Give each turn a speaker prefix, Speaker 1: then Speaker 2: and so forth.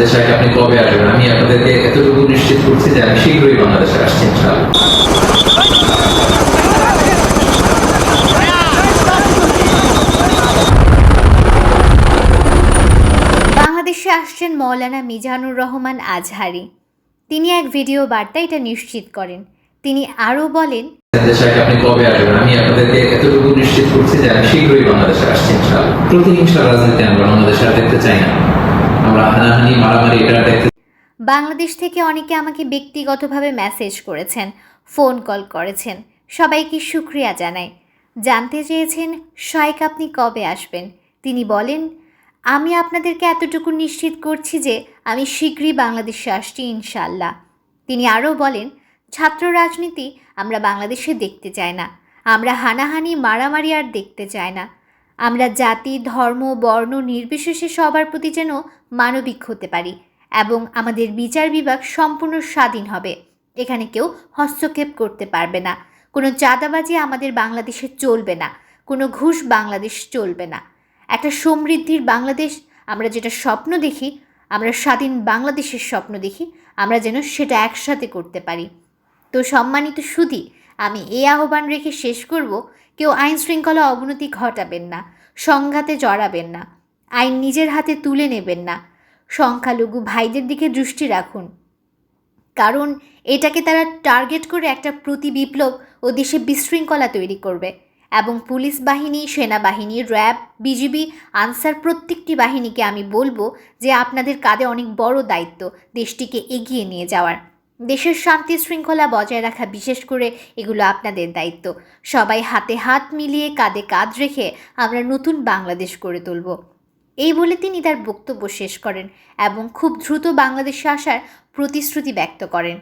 Speaker 1: দেশে আপনি কবে আসবেন? আমি আপনাদেরকে এতটুকু নিশ্চিত করছি যে আমি শীঘ্রই বাংলাদেশে আসছি ইনশাআল্লাহ।
Speaker 2: বাংলাদেশে আসছেন মৌলানা মিজানুর রহমান আজহারি। তিনি এক ভিডিও বার্তা এটা নিশ্চিত করেন। তিনি আরও বলেন
Speaker 1: আপনি কবে আসবেন? আমি আপনাদেরকে এতটুকু নিশ্চিত করছি যে আমি শীঘ্রই বাংলাদেশে আসছি ইনশাআল্লাহ। প্রতিহিংসা রাজনীতি আমরা বাংলাদেশে আর দেখতে চাই না। আমরা হানাহানি, মারামারি, এটা দেখতে
Speaker 2: বাংলাদেশ থেকে অনেকে আমাকে ব্যক্তিগতভাবে মেসেজ করেছেন ফোন কল করেছেন। সবাইকে শুক্রিয়া জানাই। জানতে চেয়েছেন শাইক আপনি কবে আসবেন? তিনি বলেন, আমি আপনাদেরকে এতটুকু নিশ্চিত করছি যে আমি শীঘ্রই বাংলাদেশে আসছি ইনশাল্লাহ তিনি আরও বলেন, ছাত্র রাজনীতি আমরা বাংলাদেশে দেখতে চাই না। আমরা হানাহানি, মারামারি আর দেখতে চাই না। আমরা জাতি, ধর্ম, বর্ণ নির্বিশেষে সবার প্রতি যেন মানবিক হতে পারি এবং আমাদের বিচার বিভাগ সম্পূর্ণ স্বাধীন হবে। এখানে কেউ হস্তক্ষেপ করতে পারবে না। কোনো চাঁদাবাজি আমাদের বাংলাদেশে চলবে না। কোনো ঘুষ বাংলাদেশ চলবে না। একটা সমৃদ্ধির বাংলাদেশ, আমরা যেটা স্বপ্ন দেখি, আমরা স্বাধীন বাংলাদেশের স্বপ্ন দেখি, আমরা যেন সেটা একসাথে করতে পারি। তো সম্মানিত সুধী আমি এই আহ্বান রেখে শেষ করব, কেউ আইন শৃঙ্খলা অবনতি ঘটাবেন না, সংঘাতে জড়াবেন না, আইন নিজের হাতে তুলে নেবেন না। সংখ্যালঘু ভাইদের দিকে দৃষ্টি রাখুন। কারণ এটাকে তারা টার্গেট করে একটা প্রতি বিপ্লব ও দেশে বিশৃঙ্খলা তৈরি করবে এবং পুলিশ বাহিনী, সেনাবাহিনী, র্যাব, বিজিবি, আনসার প্রত্যেকটি বাহিনীকে আমি বলব যে আপনাদের কাঁধে অনেক বড় দায়িত্ব দেশটিকে এগিয়ে নিয়ে যাওয়ার। দেশের শান্তি শৃঙ্খলা বজায় রাখা বিশেষ করে এগুলো আপনাদের দায়িত্ব। সবাই হাতে হাত মিলিয়ে কাঁধে কাঁধ রেখে আমরা নতুন বাংলাদেশ গড়ে তুলব। এই বলে তিনি তার বক্তব্য শেষ করেন এবং খুব দ্রুত বাংলাদেশে আসার প্রতিশ্রুতি ব্যক্ত করেন।